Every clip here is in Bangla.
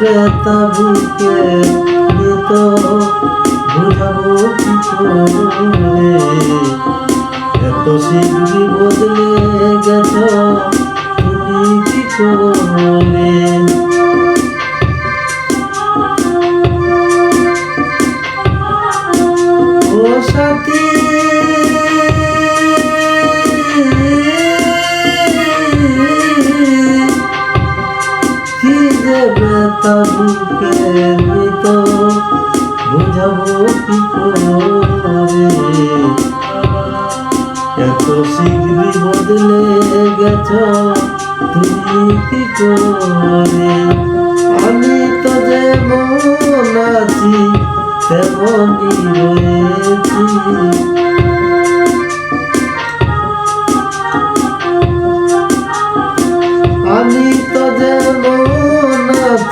ব্যথা বুকে শীঘ্রই বদলে গেছ তুমি কি করে সাথী কি যে ব্যথা বুকে মৃত বুঝাবো কি করে এত শীঘ্রই বদলে গেছ, তুমি কি করে? আমি তো যেমন আছি, তেমনই রয়েছি।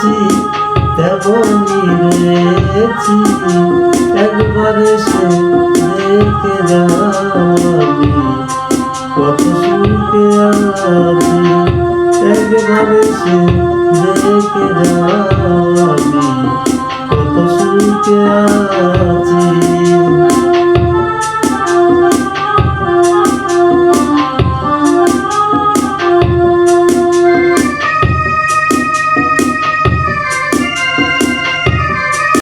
আছি তেমনই রয়েছি। একবার সে দেখে যাও কত সুখে আছি একবার সে দেখে আছি